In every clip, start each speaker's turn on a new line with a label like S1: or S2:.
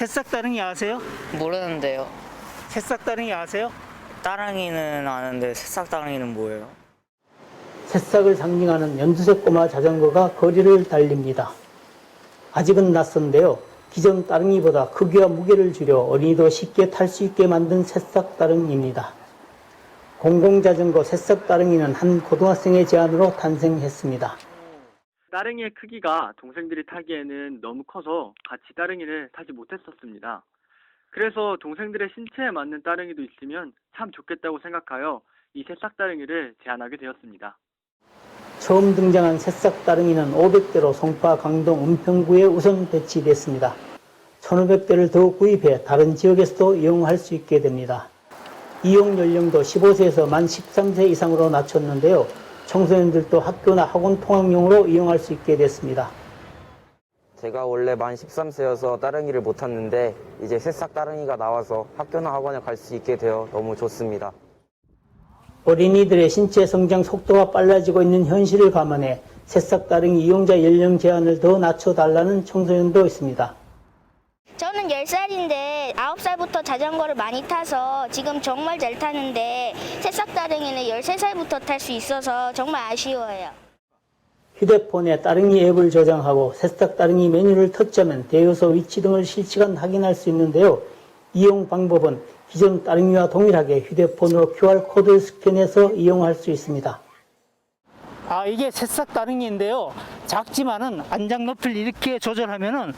S1: 새싹 따릉이 아세요?
S2: 모르는데요.
S1: 새싹 따릉이 아세요?
S2: 따릉이는 아는데 새싹 따릉이는 뭐예요?
S3: 새싹을 상징하는 연두색 꼬마 자전거가 거리를 달립니다. 아직은 낯선데요. 기존 따릉이보다 크기와 무게를 줄여 어린이도 쉽게 탈 수 있게 만든 새싹 따릉이입니다. 공공자전거 새싹 따릉이는 한 고등학생의 제안으로 탄생했습니다.
S4: 따릉이의 크기가 동생들이 타기에는 너무 커서 같이 따릉이를 타지 못했었습니다. 그래서 동생들의 신체에 맞는 따릉이도 있으면 참 좋겠다고 생각하여 이 새싹 따릉이를 제안하게 되었습니다.
S3: 처음 등장한 새싹 따릉이는 500대로 송파, 강동, 은평구에 우선 배치됐습니다. 1500대를 더 구입해 다른 지역에서도 이용할 수 있게 됩니다. 이용 연령도 15세에서 만 13세 이상으로 낮췄는데요. 청소년들도 학교나 학원 통학용으로 이용할 수 있게 됐습니다.
S5: 제가 원래 만 13세여서 따릉이를 못 탔는데 이제 새싹 따릉이가 나와서 학교나 학원에 갈 수 있게 되어 너무 좋습니다.
S3: 어린이들의 신체 성장 속도가 빨라지고 있는 현실을 감안해 새싹 따릉이 이용자 연령 제한을 더 낮춰달라는 청소년도 있습니다.
S6: 저는 10살인데 9살부터 자전거를 많이 타서 지금 정말 잘 타는데 새싹 따릉이는 13살부터 탈 수 있어서 정말 아쉬워요.
S3: 휴대폰에 따릉이 앱을 저장하고 새싹 따릉이 메뉴를 터치하면 대여소 위치 등을 실시간 확인할 수 있는데요. 이용 방법은 기존 따릉이와 동일하게 휴대폰으로 QR코드를 스캔해서 이용할 수 있습니다.
S1: 아 이게 새싹 따릉이인데요. 작지만은 안장 높이를 이렇게 조절하면은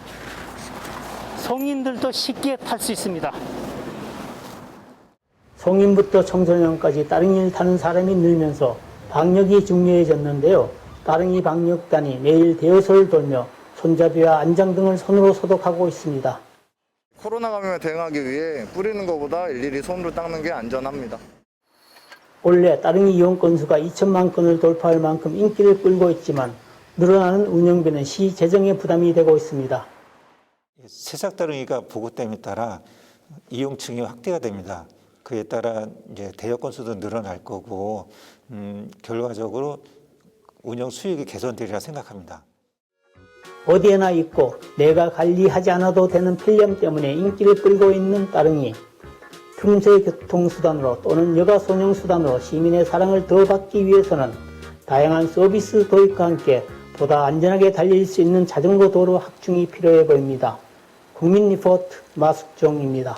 S1: 성인들도 쉽게 탈 수 있습니다.
S3: 성인부터 청소년까지 따릉이를 타는 사람이 늘면서 방역이 중요해졌는데요. 따릉이 방역단이 매일 대여소를 돌며 손잡이와 안장 등을 손으로 소독하고 있습니다.
S7: 코로나 감염에 대응하기 위해 뿌리는 것보다 일일이 손으로 닦는 게 안전합니다.
S3: 원래 따릉이 이용 건수가 2천만 건을 돌파할 만큼 인기를 끌고 있지만 늘어나는 운영비는 시 재정에 부담이 되고 있습니다.
S8: 새싹 따릉이가 보급됨에 따라 이용층이 확대가 됩니다. 그에 따라 이제 대여 건수도 늘어날 거고 음, 결과적으로 운영 수익이 개선되리라 생각합니다.
S3: 어디에나 있고 내가 관리하지 않아도 되는 편리함 때문에 인기를 끌고 있는 따릉이 틈새 교통수단으로 또는 여가 손용수단으로 시민의 사랑을 더 받기 위해서는 다양한 서비스 도입과 함께 보다 안전하게 달릴 수 있는 자전거 도로 확충이 필요해 보입니다. 국민 리포트 마숙종입니다.